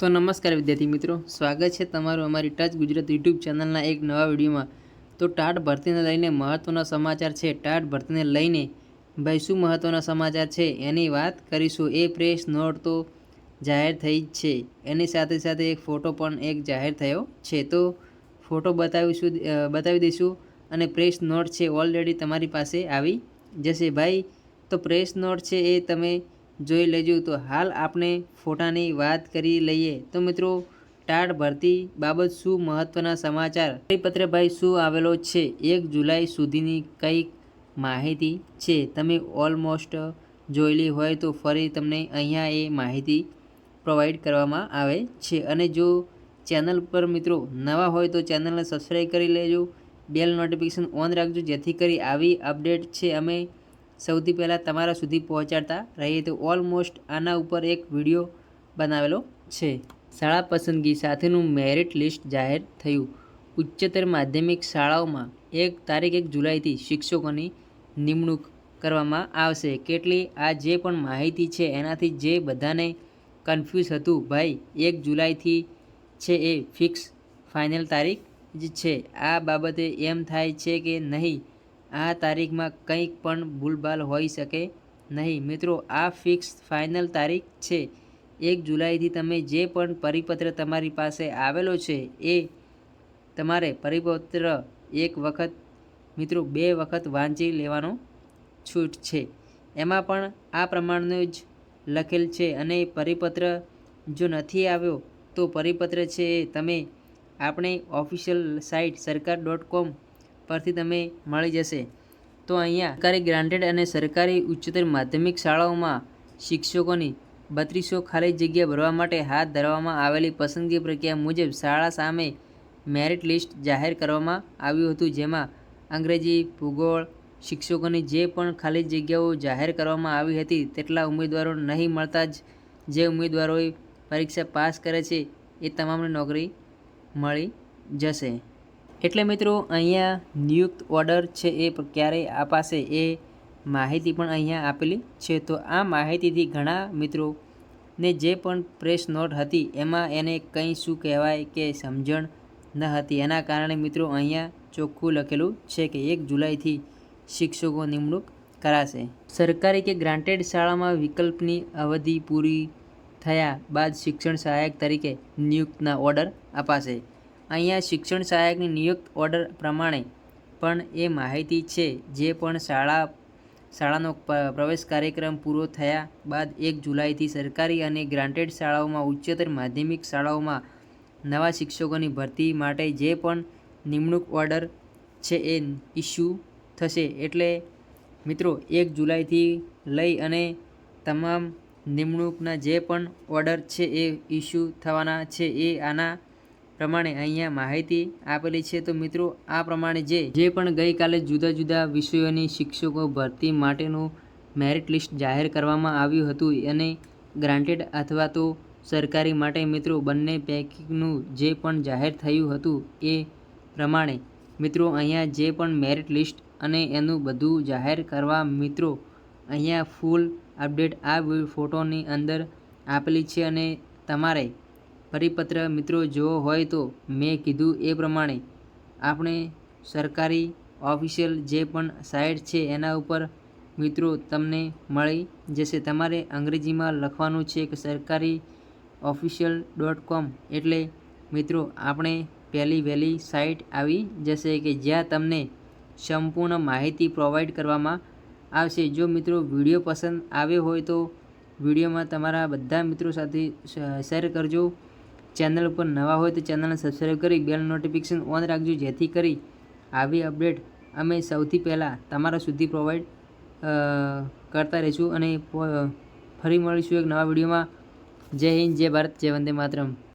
તો નમસ્કાર વિદ્યાર્થી મિત્રો, સ્વાગત છે તમારું અમારી ટચ ગુજરાત યુટ્યુબ ચેનલના એક નવા વિડીયોમાં. તો ટાટ ભરતીને લઈને મહત્ત્વના સમાચાર છે ટાટ ભરતીને લઈને ભાઈ શું મહત્ત્વના સમાચાર છે એની વાત કરીશું. એ પ્રેસ નોટ તો જાહેર થઈ જ છે. એની સાથે સાથે એક ફોટો પણ એક જાહેર થયો છે. તો ફોટો બતાવીશું બતાવી દઈશું. અને પ્રેસ નોટ છે ઓલરેડી તમારી પાસે આવી જશે. ભાઈ, તો પ્રેસ નોટ છે એ તમે જોઈ લેજો તો હાલ આપણે ફોટાની વાત કરી લઈએ. તો મિત્રો ટાટ ભરતી બાબત શું મહત્ત્વના સમાચાર? પરિપત્રભાઈ શું આવેલો છે? એક જુલાઈ સુધીની કંઈક માહિતી છે. તમે ઓલમોસ્ટ જોયેલી હોય તો ફરી તમને અહીંયા એ માહિતી પ્રોવાઈડ કરવામાં આવે છે. અને જો ચેનલ પર મિત્રો નવા હોય તો ચેનલને સબસ્ક્રાઈબ કરી લેજો. બેલ નોટિફિકેશન ઓન રાખજો જેથી કરી આવી અપડેટ છે. અમે સૌથી પહેલાં તમારા સુધી પહોંચાડતા રહીએ તો ઓલમોસ્ટ આના ઉપર એક વીડિયો બનાવેલો છે. શાળા પસંદગી સાથેનું મેરિટ લિસ્ટ જાહેર થયું. ઉચ્ચતર માધ્યમિક શાળાઓમાં એક તારીખ એક જુલાઈથી શિક્ષકોની નિમણૂક કરવામાં આવશે. કેટલી? આ જે પણ માહિતી છે એનાથી જે બધાને કન્ફ્યુઝ હતું, ભાઈ, એક જુલાઈથી છે એ ફિક્સ ફાઇનલ તારીખ જ છે. આ બાબતે એમ થાય છે કે નહીં? આ તારીખમાં કંઈક પણ ભૂલભાલ હોઈ શકે નહીં. મિત્રો, આ ફિક્સ ફાઇનલ તારીખ છે. એક જુલાઈથી તમે જે પણ પરિપત્ર તમારી પાસે આવેલો છે એ તમારે પરિપત્ર એક વખત, મિત્રો, બે વખત વાંચી લેવાનો છૂટ છે. એમાં પણ આ પ્રમાણનું જ લખેલ છે અને પરિપત્ર જો નથી આવ્યો તો પરિપત્ર છે એ તમે આપણે ઓફિશિયલ સાઇટ સરકાર ડોટ કોમ પરથી તમે મળી જશે. તો અહીંયા સરકારી ગ્રાન્ટેડ અને સરકારી ઉચ્ચતર માધ્યમિક શાળાઓમાં શિક્ષકોની બત્રીસો ખાલી જગ્યા ભરવા માટે હાથ ધરવામાં આવેલી પસંદગી પ્રક્રિયા મુજબ શાળા સામે મેરિટ લિસ્ટ જાહેર કરવામાં આવ્યું હતું, જેમાં અંગ્રેજી ભૂગોળ, શિક્ષકોની જે પણ ખાલી જગ્યાઓ જાહેર કરવામાં આવી હતી તેટલા ઉમેદવારો નહીં મળતા જ જે ઉમેદવારોએ પરીક્ષા પાસ કરે છે એ તમામને નોકરી મળી જશે. એટલે મિત્રો, અહીંયા નિયુક્ત ઓર્ડર છે એ ક્યારે અપાશે એ માહિતી પણ અહીંયા આપેલી છે. તો આ માહિતીથી ઘણા મિત્રો ને જે પણ પ્રેસ નોટ હતી, એમાં એને કંઈ શું કહેવાય કે સમજણ ન હતી. એના કારણે મિત્રો, અહીંયા ચોખ્ખું લખેલું છે કે એક જુલાઈથી શિક્ષકો નિમણૂક કરાશે. સરકારી કે ગ્રાન્ટેડ શાળામાં વિકલ્પની અવધિ પૂરી થયા બાદ શિક્ષણ સહાયક તરીકે નિયુક્તના ઓર્ડર અપાશે. અહીંયા શિક્ષણ સહાયકની નિયુક્ત ઓર્ડર પ્રમાણે પણ એ માહિતી છે જે પણ શાળા, શાળાનો પ્રવેશ કાર્યક્રમ પૂરો થયા બાદ એક જુલાઈથી સરકારી અને ગ્રાન્ટેડ શાળાઓમાં ઉચ્ચતર માધ્યમિક શાળાઓમાં નવા શિક્ષકોની ભરતી માટે જે પણ નિમણૂક ઓર્ડર છે એ ઇસ્યુ થશે. એટલે મિત્રો, એક જુલાઈથી લઈ અને તમામ નિમણૂકના જે પણ ઓર્ડર છે એ ઇસ્યુ થવાના છે એ આના પ્રમાણે અહીંયા માહિતી આપેલી છે. તો મિત્રો, આ પ્રમાણે જે જે પણ ગઈકાલે જુદા જુદા વિષયોની શિક્ષકો ભરતી માટેનું મેરિટ લિસ્ટ જાહેર કરવામાં આવ્યું હતું અને ગ્રાન્ટેડ અથવા તો સરકારી માટે મિત્રો, બંને પેકિંગનું જે પણ જાહેર થયું હતું એ પ્રમાણે મિત્રો, અહીંયા જે પણ મેરિટ લિસ્ટ અને એનું બધું જાહેર કરવા મિત્રો, અહીંયા ફૂલ અપડેટ આ ફોટોની અંદર આપેલી છે અને તમારે પરિપત્ર, મિત્રો જોવો હોય તો મેં કીધું એ પ્રમાણે. આપણે સરકારી ઓફિશિયલ જે પણ સાઇટ છે એના ઉપર, મિત્રો, તમને મળી જશે. તમારે અંગ્રેજીમાં લખવાનું છે કે સરકારી ઓફિશિયલ ડોટ કોમ. એટલે, મિત્રો, આપણે પહેલી વહેલી સાઇટ આવી જશે કે જ્યાં તમને સંપૂર્ણ માહિતી પ્રોવાઈડ કરવામાં આવશે. જો, મિત્રો, વીડિયો પસંદ આવ્યો હોય તો વિડીયોમાં તમારા બધા મિત્રો સાથે શેર કરજો. ચેનલ ઉપર નવા હોય તો ચેનલને સબસ્ક્રાઈબ કરી બેલ નોટિફિકેશન ઓન રાખજો, જેથી કરી આવી અપડેટ અમે સૌથી પહેલાં તમારા સુધી પ્રોવાઈડ કરતા રહીશું અને ફરી મળીશું એક નવા વિડીયોમાં જય હિન્દ, જય ભારત, જય વંદે માતરમ.